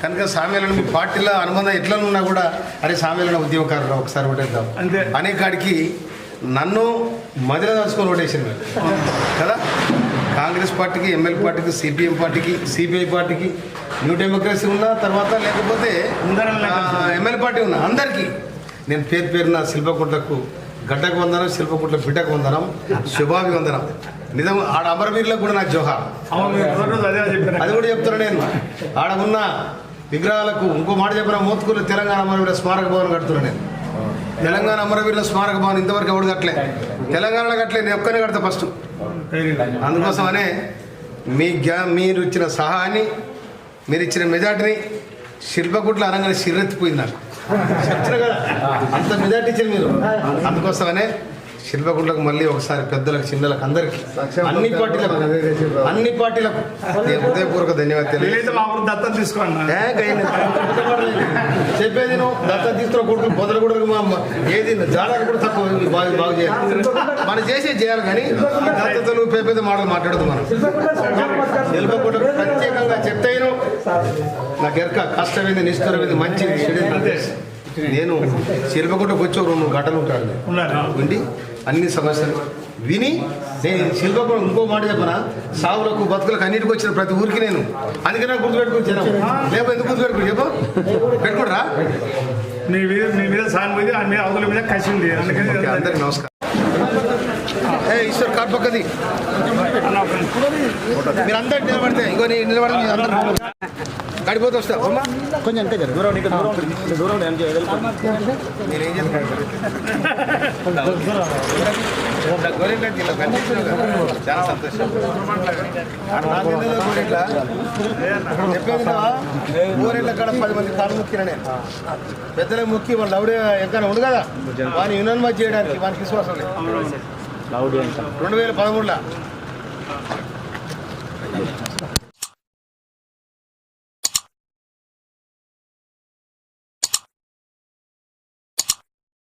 కనుక సామ్యాలను మీ పార్టీలో అనుబంధం ఎట్లా ఉన్నా కూడా అరే సామ్యాలను ఉద్యమకారులు ఒకసారి ఓటేద్దాం. అంతే. అనే కాడికి నన్ను మదిలో దాచుకొని ఓటేసాను కదా? కాంగ్రెస్ పార్టీకి ఎమ్మెల్యే పార్టీకి సిపిఎం పార్టీకి సిపిఐ పార్టీకి న్యూ డెమోక్రసీ ఉన్నా తర్వాత లేకపోతే. ఎమ్మెల్యే పార్టీ ఉన్నా అందరికీ. నేను పేరు పేరున శిల్పకుంటకు గడ్డకు వందనం శిల్పకుంట్ల బిడ్డకు వందనం శుభాభి వందనం నిజం ఆడ అమరవీరులకు కూడా నాకు జోహార్. చెప్తున్నా నేను. ఆడ ఉన్న విగ్రహాలకు ఇంకో మాట చెప్పిన మోత్కూరు తెలంగాణ అమరవీరుల స్మారక భవన్ కడుతున్నా నేను. తెలంగాణ అమరవీరుల స్మారక భవన్ ఇంతవరకు ఎవడు కట్టలే. తెలంగాణలో కట్టలే నేను ఒక్కనే కడతా ఫస్ట్ అందుకోసమనే మీ గ్యా మీరు ఇచ్చిన సహాయాన్ని మీరు ఇచ్చిన మెజార్టీని శిల్పకుట్ల అనగానే సిర్రెత్తిపోయింది నాకు. చెప్తున్నా కదా అంత మెజార్టీ ఇచ్చారు మీరు. అందుకోసమనే శిల్పకుట్లకు మళ్ళీ ఒకసారి పెద్దలకు చిన్నలకు అందరికి అన్ని పార్టీలకు అన్ని పార్టీలకు హృదయపూర్వక ధన్యవాదాలు దత్తం తీసుకోండి. చెప్పేది నువ్వు దత్త తీసుకున్న కొడుకు పొదలు కూడా మా అమ్మ ఏది జాడకు కూడా తక్కువ. బాగు బాగు చేయాలి. మనం చేసేది చేయాలి కానీ దత్తతలు పెద్ద మాటలు మాట్లాడదు మనం. నిలబకుండా ప్రత్యేకంగా చెప్తాను నాకు ఎరక కష్టమైంది నిష్ఠురమైంది మంచి చెడు. నేను శిల్పకుంటకు వచ్చి ఒక రెండు గంటలు ఉంటాడు ఉండి అన్ని సమస్యలు. విని నేను శిల్పకుడు ఇంకో మాట చెప్పనా? సావులకు బతుకులకు అన్నిటికి వచ్చిన ప్రతి ఊరికి నేను. అందుకే నాకు గుర్తుపెట్టుకుని జనం లేకపోతే ఎందుకు గుర్తుపెట్టుకుని చెప్పు? పెట్టుకుంటారా? మీ మీద మీ మీద సానుభూతి ఆ మీద అవతల మీద కసి ఉంది. అందుకని అందరికి నమస్కారం. ఏ ఈశ్వర్ కార్ పక్కది. మీరు అందరు నిలబడితే ఇంకో నీ నిలబడి అందరూ గడిపోతే వస్తా కొంచెం ఇంకా జరుగు. దూరం ఇంకా దూరం దూరం ఏం. చాలా సంతోషం? చెప్పేది కాడ పది మంది కాళ్ళు ముక్కిన నేను పెద్దలకు ముక్కి వాళ్ళు లౌడే ఎక్కడ ఉండు కదా వాని యునానిమస్ చేయడానికి వానికి విశ్వాసం లేదు రెండు వేల పదమూడులో